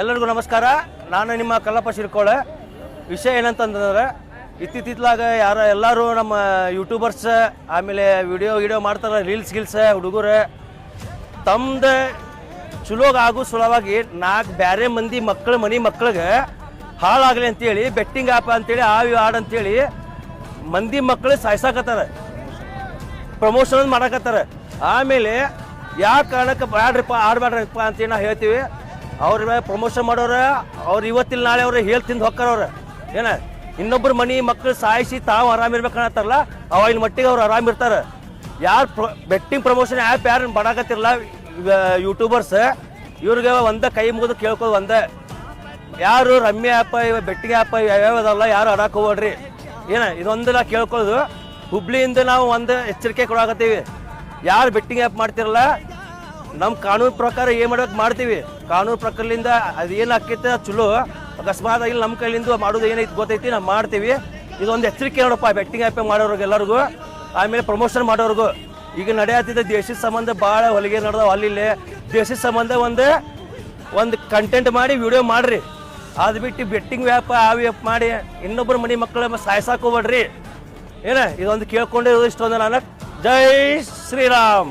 ಎಲ್ಲರಿಗೂ ನಮಸ್ಕಾರ. ನಾನು ನಿಮ್ಮ ಕಲ್ಲಪ್ಪ ಶಿರ್ಕೋಳೆ. ವಿಷಯ ಏನಂತಂದ್ರೆ ಇತ್ತಿತ್ತಿತ್ಲಾಗ ಯಾರ ಎಲ್ಲರೂ ನಮ್ಮ ಯೂಟ್ಯೂಬರ್ಸ್ ಆಮೇಲೆ ವಿಡಿಯೋ ವಿಡಿಯೋ ಮಾಡ್ತಾರೆ ರೀಲ್ಸ್ ಗಿಲ್ಸ್ ಹುಡುಗರು. ತಮ್ದು ಚಲೋಗ ಆಗೋ ಸುಲಭವಾಗಿ ನಾಲ್ಕು ಬೇರೆ ಮಂದಿ ಮಕ್ಕಳು ಮನೆ ಮಕ್ಳಿಗೆ ಹಾಳಾಗಲಿ ಅಂತೇಳಿ ಬೆಟ್ಟಿಂಗ್ ಆ್ಯಪ್ ಅಂತೇಳಿ ಆ ಹಾಡು ಅಂತೇಳಿ ಮಂದಿ ಮಕ್ಕಳು ಸಾಯ್ಸಾಕತ್ತಾರ. ಪ್ರಮೋಷನ್ ಮಾಡಾಕತ್ತಾರ. ಆಮೇಲೆ ಯಾವ ಕಾರಣಕ್ಕೆ ಬ್ಯಾಡ್ರಿಪ್ಪ ಆಡಬೇಡ್ರಿಪ್ಪ ಅಂತೇಳಿ ನಾವು ಹೇಳ್ತೀವಿ. ಅವ್ರ ಪ್ರಮೋಷನ್ ಮಾಡೋರ, ಅವ್ರು ಇವತ್ತಿಲ್ಲ, ನಾಳೆ ಅವ್ರು ಹೇಳ್ ತಿಂದು ಏನ? ಇನ್ನೊಬ್ರ ಮನೆ ಮಕ್ಕಳು ಸಾಯಿಸಿ ತಾವು ಆರಾಮಿರ್ಬೇಕನ್ನತ್ತಾರಲ್ಲ ಅವಾಗಿನ ಮಟ್ಟಿಗೆ ಅವ್ರು ಆರಾಮಿರ್ತಾರೆ ಯಾರು ಪ್ರೊ ಬೆಟ್ಟಿಂಗ್ ಪ್ರಮೋಷನ್ ಆ್ಯಪ್ ಯಾರು ಮಾಡಾಕತ್ತಿರಲ್ಲ ಯೂಟ್ಯೂಬರ್ಸ್ ಇವ್ರಿಗೆ ಒಂದ ಕೈ ಮುಗಿದು ಕೇಳ್ಕೋದು ಒಂದೇ. ಯಾರು ರಮ್ಯ ಆ್ಯಪ್ ಇವ ಬೆಟ್ಟಿಂಗ್ ಆ್ಯಪ್ ಯಾವ್ಯಾವ ಅದಲ್ಲ, ಯಾರು ಆಡಕ್ಕೆ ಹೋಗ್ರಿ ಏನ? ಇದೊಂದೆಲ್ಲ ನಾ ಕೇಳ್ಕೊಳ್ಳೋದು ಹುಬ್ಳಿಯಿಂದ ನಾವು ಒಂದು ಎಚ್ಚರಿಕೆ ಕೊಡಾಕತ್ತೀವಿ. ಯಾರು ಬೆಟ್ಟಿಂಗ್ ಆ್ಯಪ್ ಮಾಡ್ತಿರಲ್ಲ ನಮ್ಮ ಕಾನೂನು ಪ್ರಕಾರ ಏನು ಮಾಡ್ಬೇಕು ಮಾಡ್ತೀವಿ. ಕಾನೂನು ಪ್ರಕಾರದಿಂದ ಅದೇನು ಆಕೈತೆ ಅದ್ ಚಲೋ. ಅಕಸ್ಮಾತ್ ಆಗಿ ನಮ್ಮ ಕೈಲಿಂದ ಮಾಡೋದು ಏನೈತಿ ಗೊತ್ತೈತಿ, ನಾವು ಮಾಡ್ತೀವಿ. ಇದೊಂದು ಎಚ್ಚರಿಕೆ ನೋಡಪ್ಪ, ಬೆಟ್ಟಿಂಗ್ ಆ್ಯಪ್ ಮಾಡೋರ್ಗೆ ಎಲ್ಲರಿಗೂ. ಆಮೇಲೆ ಪ್ರಮೋಷನ್ ಮಾಡೋರ್ಗು. ಈಗ ನಡೆಯತ್ತಿದ್ದ ದೇಶದ ಸಂಬಂಧ ಭಾಳ ಹೊಲಿಗೆ ನಡೆದವ ಅಲ್ಲಿ ದೇಶದ ಸಂಬಂಧ ಒಂದು ಒಂದು ಕಂಟೆಂಟ್ ಮಾಡಿ ವಿಡಿಯೋ ಮಾಡ್ರಿ. ಅದು ಬಿಟ್ಟು ಬೆಟ್ಟಿಂಗ್ ವ್ಯಾಪ ಆ ವ್ಯಾಪ್ ಮಾಡಿ ಇನ್ನೊಬ್ಬರು ಮನೆ ಮಕ್ಕಳ ಸಾಯ್ಸಾಕ್ ಹೋಗ್ಬೇಡ್ರಿ ಏನ, ಇದೊಂದು ಕೇಳ್ಕೊಂಡಿರೋದು ಇಷ್ಟೊಂದು ನಾನು. ಜೈ ಶ್ರೀರಾಮ್.